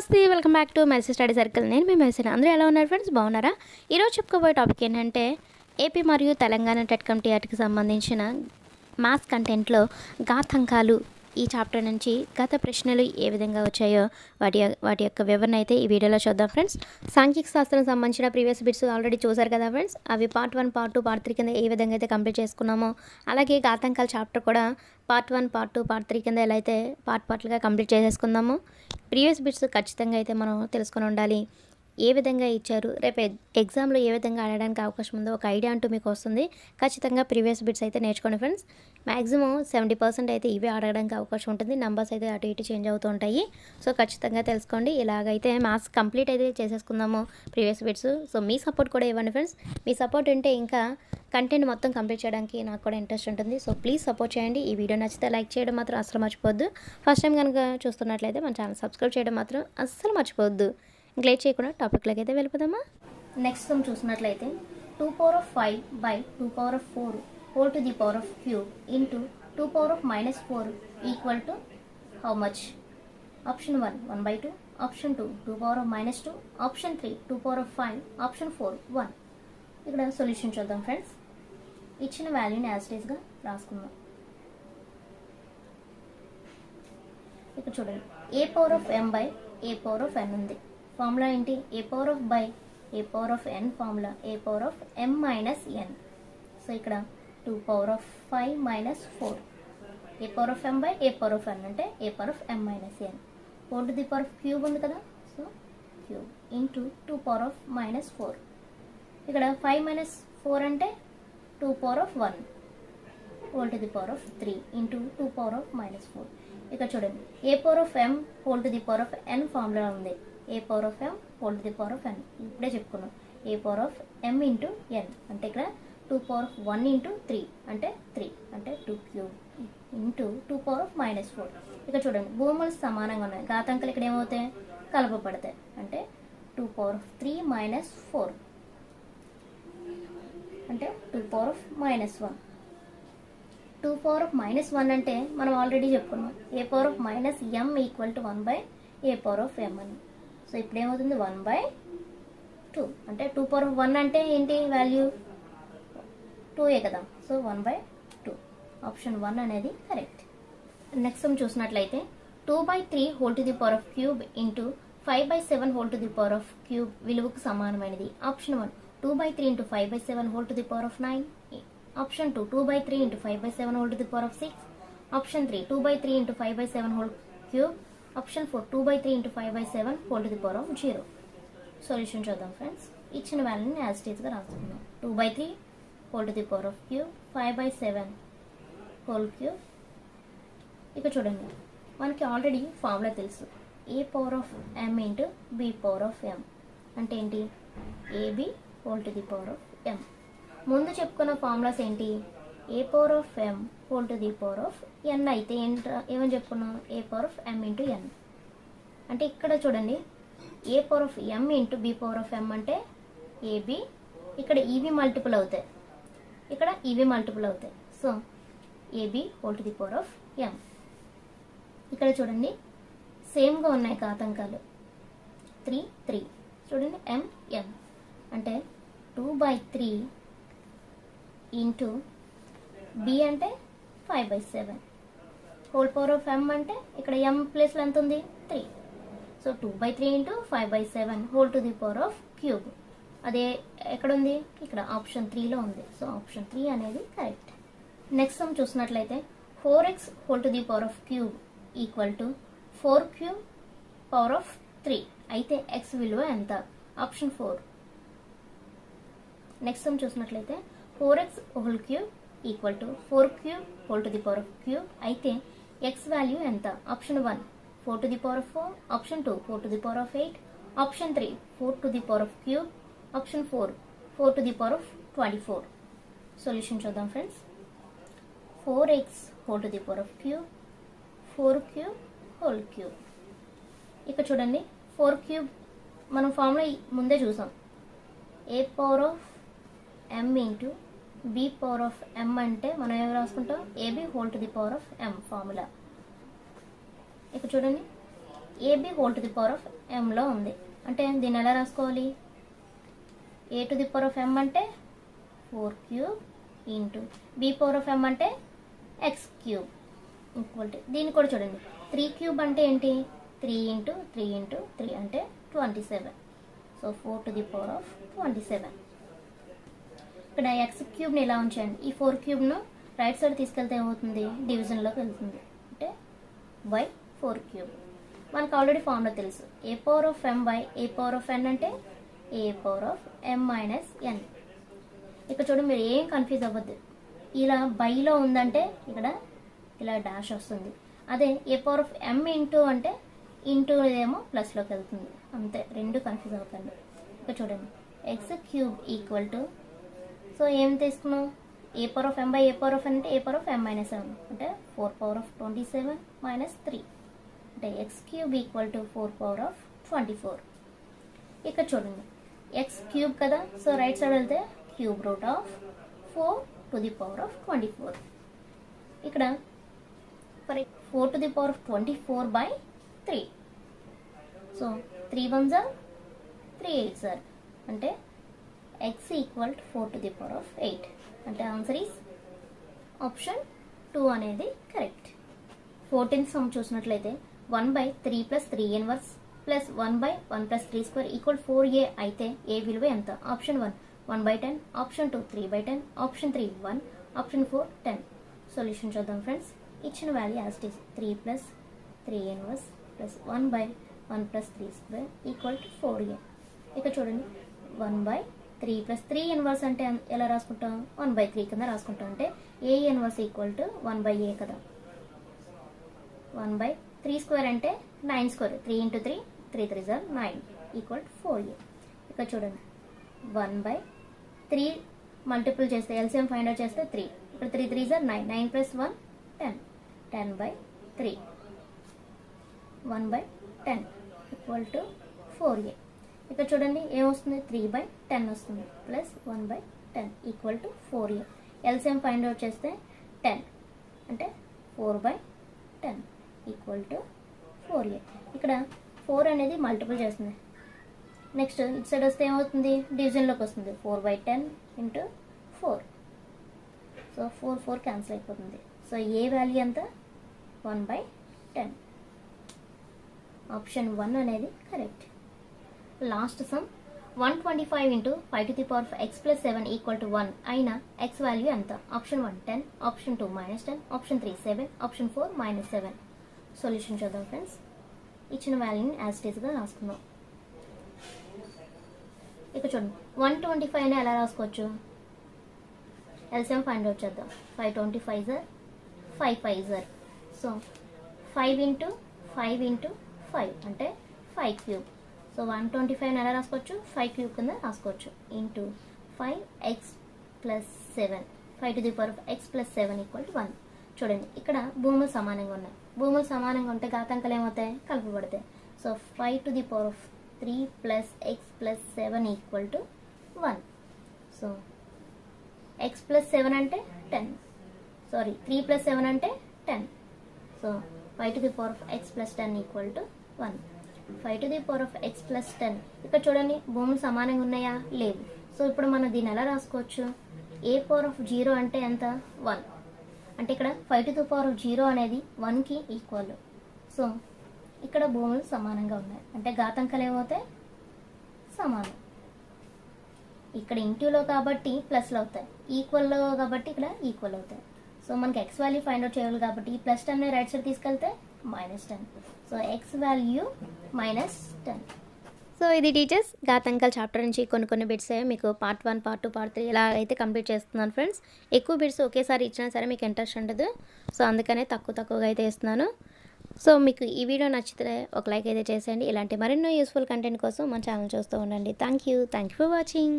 నమస్తే welcome back to message study circle. నేను మీ మెసేజ్ అందరూ ఎలా ఉన్నారు ఫ్రెండ్స్? బాగున్నారా? ఈరోజు చెప్పుకోబోయే టాపిక్ ఏంటంటే ఏపీ మరియు తెలంగాణ టెట్ కమిటీ వాటికి సంబంధించిన మాస్ కంటెంట్లో గాథంకాలు ఈ చాప్టర్ నుంచి గత ప్రశ్నలు ఏ విధంగా వచ్చాయో వాటి వాటి యొక్క వివరణ అయితే ఈ వీడియోలో చూద్దాం ఫ్రెండ్స్. సాంఘిక శాస్త్రం సంబంధించిన ప్రీవియస్ బిట్స్ ఆల్రెడీ చూసారు కదా ఫ్రెండ్స్. అవి part one part two part three కింద ఏ విధంగా అయితే కంప్లీట్ చేసుకున్నామో అలాగే గాతంకాల చాప్టర్ కూడా part one part two part three కింద ఎలా అయితే పార్ట్ పార్ట్లుగా కంప్లీట్ చేసేసుకుందాము ప్రీవియస్ బిట్స్ ఖచ్చితంగా అయితే మనం తెలుసుకొని ఉండాలి. ఏ విధంగా ఇచ్చారు? రేపు ఎగ్జామ్లో ఏ విధంగా ఆడడానికి అవకాశం ఉందో ఒక ఐడియా అంటూ మీకు వస్తుంది. ఖచ్చితంగా ప్రీవియస్ బిట్స్ అయితే నేర్చుకోండి ఫ్రెండ్స్. మ్యాక్సిమం సెవెంటీ పర్సెంట్ అయితే ఇవే ఆడడానికి అవకాశం ఉంటుంది. నంబర్స్ అయితే అటు ఇటు చేంజ్ అవుతూ ఉంటాయి. సో ఖచ్చితంగా తెలుసుకోండి. ఇలాగైతే మ్యాథ్స్ కంప్లీట్ అయితే చేసేసుకుందాము ప్రీవియస్ బిట్స్. సో మీ సపోర్ట్ కూడా ఇవ్వండి ఫ్రెండ్స్. మీ సపోర్ట్ ఉంటే ఇంకా కంటెంట్ మొత్తం కంప్లీట్ చేయడానికి నాకు కూడా ఇంట్రెస్ట్ ఉంటుంది. సో ప్లీజ్ సపోర్ట్ చేయండి. ఈ వీడియో నచ్చితే లైక్ చేయడం మాత్రం అసలు మర్చిపోవద్దు. ఫస్ట్ టైం కనుక చూస్తున్నట్లయితే మన ఛానల్ సబ్స్క్రైబ్ చేయడం మాత్రం అస్సలు మర్చిపోవద్దు. ఇంక లేట్ చేయకుండా టాపిక్లోకి అయితే వెళ్ళిపోదామా? నెక్స్ట్ సమ్ చూసినట్లయితే two power of five by two power of four whole to the power of cube into two power of minus four equal to how much? Option one one by two. Option two two power of minus two. Option three two power of five. Option four one. ఇక్కడ solution చూద్దాం friends. ఇచ్చిన వాల్యూని యాజ్టేజ్గా రాసుకుందాం. ఇక్కడ చూడండి. A power of m by a power of n ఉంది. Formula ఏంటి a power of by a power of n formula a power of m minus n so ఇక్కడ two power of five minus four a power of m by a power of n అంటే a power of m minus n four to the power of cube ఉంది కదా so cube into two power of minus four ఇక్కడ five minus four అంటే two power of one whole to the power of three into two power of minus four ఇక్కడ చూడండి a power of m whole to the power of n formula ఉంది a power of m whole the power of n ఇప్పుడే చెప్పుకున్నాం a power of m into n అంటే ఇక్కడ two power of one into three అంటే three అంటే two cube into two power of minus four ఇక్కడ చూడండి భూములు సమానంగా ఉన్నాయి ఘాతాంకాలు ఇక్కడ ఏమవుతాయి కలపబడతాయి అంటే two power of three minus four అంటే two power of minus one two power of minus one అంటే మనం ఆల్రెడీ చెప్పుకున్నాం a power of minus m equal to one by a power of m అని సో ఇప్పుడు ఏమవుతుంది one by two. అంటే two power of one అంటే ఏంటి value? Two ఏ కదా. So one by two. Option one అనేది కరెక్ట్. నెక్స్ట్ మనం చూసినట్లయితే two by three whole to the power of cube into five by seven whole to the power of cube విలువకు సమానమైనది. Option one two by three into five by seven whole to the power of nine. Option two two by three into five by seven whole to the power of six. Option three two by three into five by seven whole cube. Option four two by three into five by seven whole to the power of zero solution చూద్దాం friends ఇచ్చిన వాల్యూని as టీజ్గా రాసుకుందాం. Two by three whole to the power of cube five by seven whole cube ఇక చూడండి మనకి already formula తెలుసు. A power of m into b power of m అంటే ఏంటి? Ab whole to the power of m ముందు చెప్పుకున్న formulas ఏంటి? A power of m whole to the power of n అయితే ఏంట ఏమని చెప్పుకున్నాం? A power of m into n అంటే ఇక్కడ చూడండి. A power of m into b power of m అంటే ఏబి ఇక్కడ ఈవి మల్టిపుల్ అవుతాయి. ఇక్కడ ఈవి మల్టిపుల్ అవుతాయి. So ab whole to the power of m ఇక్కడ చూడండి. సేమ్గా ఉన్నాయి కాతంకాలు త్రీ త్రీ చూడండి. ఎం ఎం అంటే two by three into b అంటే five by seven whole power of m అంటే ఇక్కడ ఎం ప్లేస్లో ఎంత ఉంది three so two by three into five by seven whole to the power of cube అదే ఎక్కడ ఉంది? ఇక్కడ ఆప్షన్ త్రీలో ఉంది. సో ఆప్షన్ త్రీ అనేది కరెక్ట్ నెక్స్ట్ సమ్ చూసినట్లయితే four x whole to the power of cube equal to four cube power of three అయితే x విలువ ఎంత? ఆప్షన్ ఫోర్ నెక్స్ట్ సమ్ చూసినట్లయితే four x whole cube equal to four cube whole to the power of cube అయితే x value ఎంత? Option one four to the power of four option two four to the power of eight option three four to the power of cube option four four to the power of twenty four solution చూద్దాం friends four x whole to the power of cube four cube whole cube ఇక్కడ చూడండి four cube మనం formula ముందే చూసాం. A power of m into b power of m అంటే మనం ఏమి రాసుకుంటాం? Ab whole to the power of m formula ఇక్కడ చూడండి. Ab whole to the power of ఎంలో ఉంది. అంటే దీన్ని ఎలా రాసుకోవాలి? A to the power of m అంటే four cube into b power of m అంటే ఎక్స్ క్యూబ్ ఈక్వల్ టు దీన్ని కూడా చూడండి. త్రీ క్యూబ్ అంటే ఏంటి? Three into three into three అంటే twenty seven so four to the power of twenty seven ఇక్కడ X క్యూబ్ని ఇలా ఉంచండి ఈ ఫోర్ క్యూబ్ను రైట్ సైడ్ తీసుకెళ్తే ఏమవుతుంది? డివిజన్లోకి వెళ్తుంది. అంటే బై ఫోర్ క్యూబ్ మనకు ఆల్రెడీ ఫార్ములా తెలుసు. A power of m by a power of n అంటే a power of m minus n ఇక్కడ చూడండి మీరు ఏం కన్ఫ్యూజ్ అవ్వద్దు. ఇలా బైలో ఉందంటే ఇక్కడ ఇలా డాష్ వస్తుంది. అదే a power of m into అంటే ఇంటూ ఏమో ప్లస్లోకి వెళ్తుంది. అంతే రెండు కన్ఫ్యూజ్ అవుతుంది ఇక్కడ చూడండి. X cube equal to so ఏం తీసుకున్నాం a power of m by a power of అంటే a power of m minus seven అంటే four power of twenty seven minus three అంటే x cube equal to four power of twenty four ఇక్కడ చూడండి. X cube కదా? So right side వెళ్తే cube root of four to the power of twenty four ఇక్కడ for four to the power of twenty four by three so three one jar three eight సార్ అంటే x equal to four to the power of eight అంటే answer is option two అనేది correct fourteenth sum చూసినట్లయితే one by three plus three inverse plus one by one plus three square equal four a అయితే ఏ విలువ ఎంత? Option one one by ten option two three by ten option three one option four ten solution చూద్దాం friends ఇచ్చిన value as it three plus three inverse plus one by one plus three square equal to four a ఇక్కడ చూడండి. One by three plus three inverse అంటే ఎలా రాసుకుంటాం? One by three కింద రాసుకుంటాం అంటే a inverse equal to one by a కదా? One by three square అంటే nine square. Three into three three three are nine equal to four a. ఇక్కడ చూడండి. వన్ బై త్రీ మల్టిపుల్ చేస్తే LCM find out చేస్తే three. ఇప్పుడు three three are nine. Nine plus one ten. Ten by three. One by ten equal to four a. ఇక్కడ చూడండి ఏమొస్తుంది three by ten వస్తుంది plus one by ten equal to four a LCM find out చేస్తే ten అంటే four by ten equal to four a ఇక్కడ four అనేది multiple చేస్తుంది. Next ఇటు సైడ్ వస్తే ఏమవుతుంది? డివిజన్లోకి వస్తుంది. Four by ten into four so four four cancel అయిపోతుంది. సో ఏ వాల్యూ ఎంత? One by ten option one అనేది correct last sum one twenty five into five to the power of x plus seven equal to one అయిన X value ఎంత? Option one ten option two minus ten option three seven option four minus seven. Solution చూద్దాం friends. ఇచ్చిన వాల్యూని as టీజ్గా రాసుకుందాం ఇక చూడండి one twenty five ఎలా రాసుకోవచ్చు? ఎల్సిఎం ఫైండ్ అవుట్ చేద్దాం. Five twenty five are five five are. So five into five into five అంటే five cube. So one twenty five ఎలా రాసుకోవచ్చు ఫైవ్ క్యూబ్ కింద రాసుకోవచ్చు. Into five x plus seven five to the power of x plus seven equal to one చూడండి ఇక్కడ భూములు సమానంగా ఉన్నాయి. భూములు సమానంగా ఉంటే ఘాతాంకాలు ఏమవుతాయి? కలపబడతాయి. So five to the power of three plus x plus seven equal to one so x plus seven అంటే ten sorry three plus seven అంటే ten so five to the power of x plus ten equal to one five to the power of x plus ten ఇక్కడ చూడండి భూములు సమానంగా ఉన్నాయా? లేవు. So ఇప్పుడు మనం దీన్ని ఎలా రాసుకోవచ్చు? ఏ పవర్ ఆఫ్ జీరో అంటే ఎంత? వన్ అంటే ఇక్కడ five to the power of zero అనేది వన్కి ఈక్వల్ సో ఇక్కడ భూములు సమానంగా ఉన్నాయి. అంటే ఘాతాంకాలు ఏమవుతాయి సమానం. ఇక్కడ ఇంటూలో కాబట్టి ప్లస్లు అవుతాయి. ఈక్వల్లో కాబట్టి ఇక్కడ ఈక్వల్ అవుతాయి. సో మనకి ఎక్స్ వాల్యూ ఫైండ్ అవుట్ చేయాలి కాబట్టి ఈ ప్లస్ టెన్ రైట్ సైడ్ తీసుకెళ్తే minus ten so x value minus ten so ఇది టీచర్స్ గాతంకల్ చాప్టర్ నుంచి కొన్ని కొన్ని బిట్స్ మీకు part one part two part three ఇలా అయితే కంప్లీట్ చేస్తున్నాను ఫ్రెండ్స్ ఎక్కువ బిట్స్ ఒకేసారి ఇచ్చినా సరే మీకు ఇంట్రెస్ట్ ఉండదు. సో అందుకనే తక్కువ తక్కువగా అయితే ఇస్తున్నాను. సో మీకు ఈ వీడియో నచ్చితే ఒక లైక్ అయితే చేసేయండి. ఇలాంటి మరెన్నో యూస్ఫుల్ కంటెంట్ కోసం మన ఛానల్ చూస్తూ ఉండండి. Thank you thank you for watching